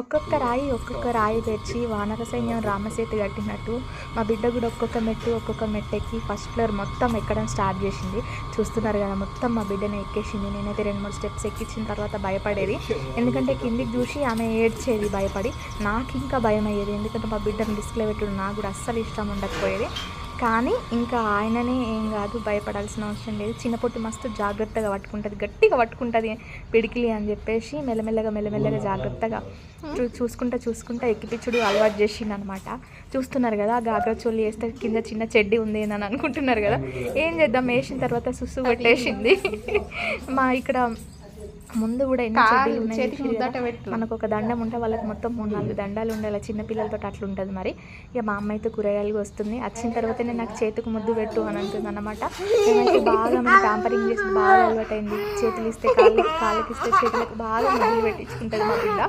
ఒక్కొక్క రాయి ఒక్కొక్క రాయి తెచ్చి వానర సైన్యం రామసేతు కట్టినట్టు మా బిడ్డ కూడా ఒక్కొక్క మెట్టు ఒక్కొక్క మెట్టు ఎక్కి ఫస్ట్ ఫ్లోర్ మొత్తం ఎక్కడం స్టార్ట్ చేసింది. చూస్తున్నారు కదా మొత్తం మా బిడ్డని ఎక్కేసింది. నేనైతే రెండు మూడు స్టెప్స్ ఎక్కించిన తర్వాత భయపడేది. ఎందుకంటే కిందికి చూసి ఆమె ఏడ్చేది భయపడి. నాకు ఇంకా భయం అయ్యేది ఎందుకంటే మా బిడ్డను డిస్క్లే పెట్టడం నాకు కూడా అస్సలు ఇష్టం ఉండకపోయేది. కానీ ఇంకా ఆయననే ఏం కాదు భయపడాల్సిన అవసరం లేదు. చిన్న పొట్టు మస్తు జాగ్రత్తగా పట్టుకుంటుంది గట్టిగా పట్టుకుంటుంది పిడికిలి అని చెప్పేసి మెల్లమెల్లగా మెల్లమెల్లగా జాగ్రత్తగా చూ చూసుకుంటా చూసుకుంటా ఎక్కిపిచ్చుడు అలవాటు చేసిండు అనమాట చూస్తున్నారు కదా గాగ్రా చోళ్ళు వేస్తే కింద చిన్న చెడ్డి ఉంది అని అనుకుంటున్నారు కదా. ఏం చేద్దాం? వేసిన తర్వాత సుసు పెట్టేసింది మా ఇక్కడ ముందు కూడా ఎన్ని చెడ్డీలు ఉన్నాయి. మనకు ఒక దండం ఉంటే వాళ్ళకి మొత్తం మూడు నాలుగు దండాలు ఉండాలి చిన్న పిల్లలతో అట్లా ఉంటుంది మరి. ఇక మా అమ్మ అయితే కూరగాయలు వస్తుంది వచ్చిన తర్వాతనే నాకు చేతికి ముద్దు పెట్టు అని అంటుంది అనమాట బాగా మేము ట్యాంపరింగ్ చేసి బాగా అలవాటైంది. చేతులు ఇస్తే కాళ్ళు కాళ్ళకి ఇస్తే చేతులకు బాగా ముద్దులు పెట్టించుకుంటుంది మా పిల్ల